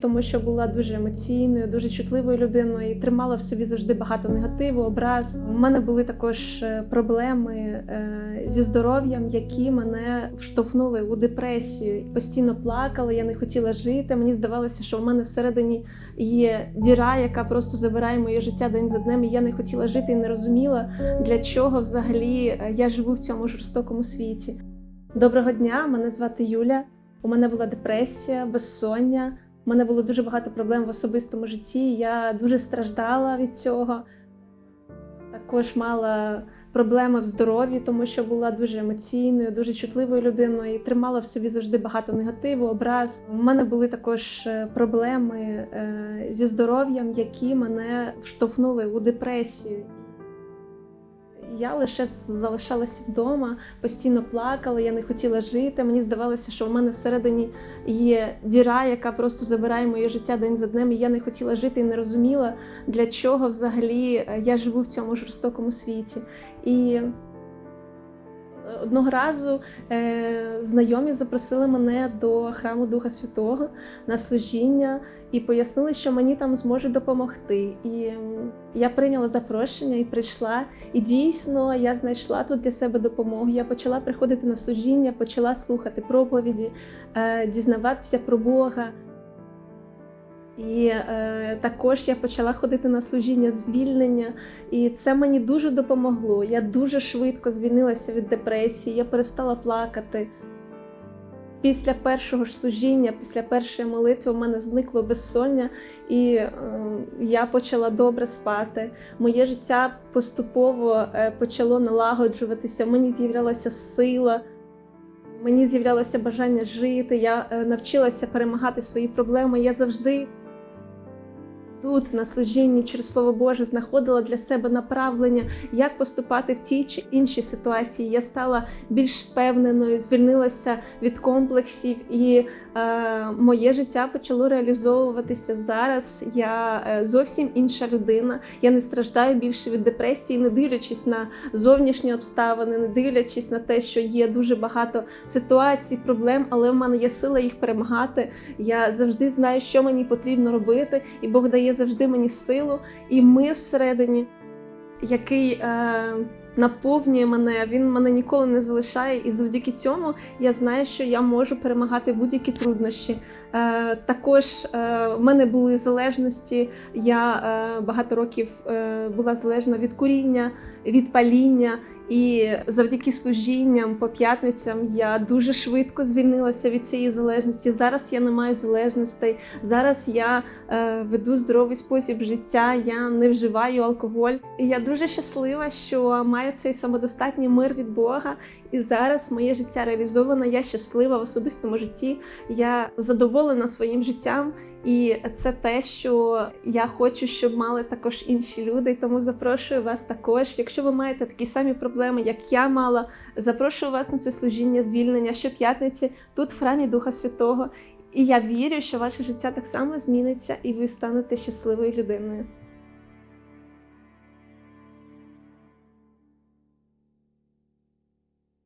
тому що була дуже емоційною, дуже чутливою людиною і тримала в собі завжди багато негативу, образ. У мене були також е, проблеми е, зі здоров'ям, які мене вштовхнули у депресію. Постійно плакала, я не хотіла жити. Мені здавалося, що в мене всередині є діра, яка просто забирає моє життя день за днем. І я не хотіла жити і не розуміла, для чого взагалі е, я живу в цьому жорстокому світі. Доброго дня, мене звати Юля. У мене була депресія, безсоння. У мене було дуже багато проблем в особистому житті. Я дуже страждала від цього. Також мала проблеми в здоров'ї, тому що була дуже емоційною, дуже чутливою людиною і тримала в собі завжди багато негативу, образ. У мене були також е, проблеми е, зі здоров'ям, які мене вштовхнули у депресію. Я лише залишалася вдома, постійно плакала, я не хотіла жити. Мені здавалося, що в мене всередині є діра, яка просто забирає моє життя день за днем. І я не хотіла жити і не розуміла, для чого взагалі е, я живу в цьому жорстокому світі. І одного разу е, знайомі запросили мене до храму Духа Святого на служіння і пояснили, що мені там зможуть допомогти. І я прийняла запрошення і прийшла. І дійсно я знайшла тут для себе допомогу. Я почала приходити на служіння, почала слухати проповіді, е, дізнаватися про Бога. І е, також я почала ходити на служіння звільнення, і це мені дуже допомогло. Я дуже швидко звільнилася від депресії, я перестала плакати. Після першого ж служіння, після першої молитви, у мене зникло безсоння, і е, я почала добре спати. Моє життя поступово е, почало налагоджуватися. Мені з'являлася сила. Мені з'являлося бажання жити. Я е, навчилася перемагати свої проблеми. Я завжди тут, на служінні через слово Боже, знаходила для себе направлення, як поступати в тій чи іншій ситуації. Я стала більш впевненою, звільнилася від комплексів, і е, моє життя почало реалізовуватися зараз. Я е, зовсім інша людина. Я не страждаю більше від депресії, не дивлячись на зовнішні обставини, не дивлячись на те, що є дуже багато ситуацій, проблем, але в мене є сила їх перемагати. Я завжди знаю, що мені потрібно робити, і Бог дає завжди мені силу і мир всередині, який е, наповнює мене. Він мене ніколи не залишає. І завдяки цьому я знаю, що я можу перемагати будь-які труднощі. Е, також е, в мене були залежності. Я е, багато років е, була залежна від куріння, від паління. І завдяки служінням по п'ятницям я дуже швидко звільнилася від цієї залежності. Зараз я не маю залежностей. Зараз я е, веду здоровий спосіб життя, я не вживаю алкоголь. І я дуже щаслива, що маю цей самодостатній мир від Бога. І зараз моє життя реалізовано. Я щаслива в особистому житті. Я задоволена своїм життям, і це те, що я хочу, щоб мали також інші люди. Тому запрошую вас також. Якщо ви маєте такі самі проблеми, як я мала, запрошую вас на це служіння звільнення щоп'ятниці тут в храмі Духа Святого. І я вірю, що ваше життя так само зміниться, і ви станете щасливою людиною.